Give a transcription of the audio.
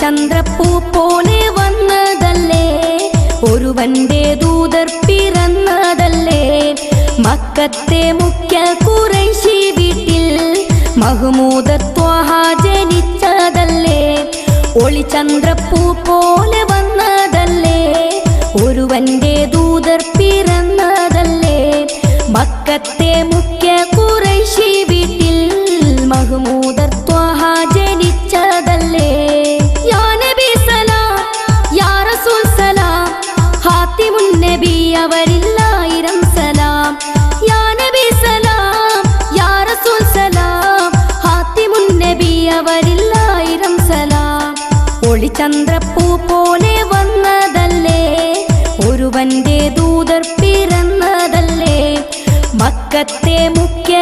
ഒളിചന്ദ്രപ്പൂ പോലെ വന്നതല്ലേ? ഒരുവന്റെ ദൂതർ പിറന്നതല്ലേ? മക്കത്തെ മുഖ്യ കുറേശി വീട്ടിൽ മഹ്മൂദത്വഹ ജനിച്ചതല്ലേ ഒളിചന്ദ്രപ്പൂ പോലെ വന്നതല്ലേ? ഒരുവന്റെ ദൂതർ പിറന്നതല്ലേ? മക്കത്തെ മുഖ്യ ഹാത്തിമുൻ നബി അവരില്ലായിരം സലാം. യാ നബി സലാം യാ റസൂൽ സലാം. ഹാത്തിമുൻ നബി അവരില്ലായിരം സലാം. ഒളിചന്ദ്രപ്പൂ പോലെ വന്നതല്ലേ ഒരുവന്റെ ദൂതർ പിറന്നതല്ലേ. മക്കത്തെ മുഖ്യ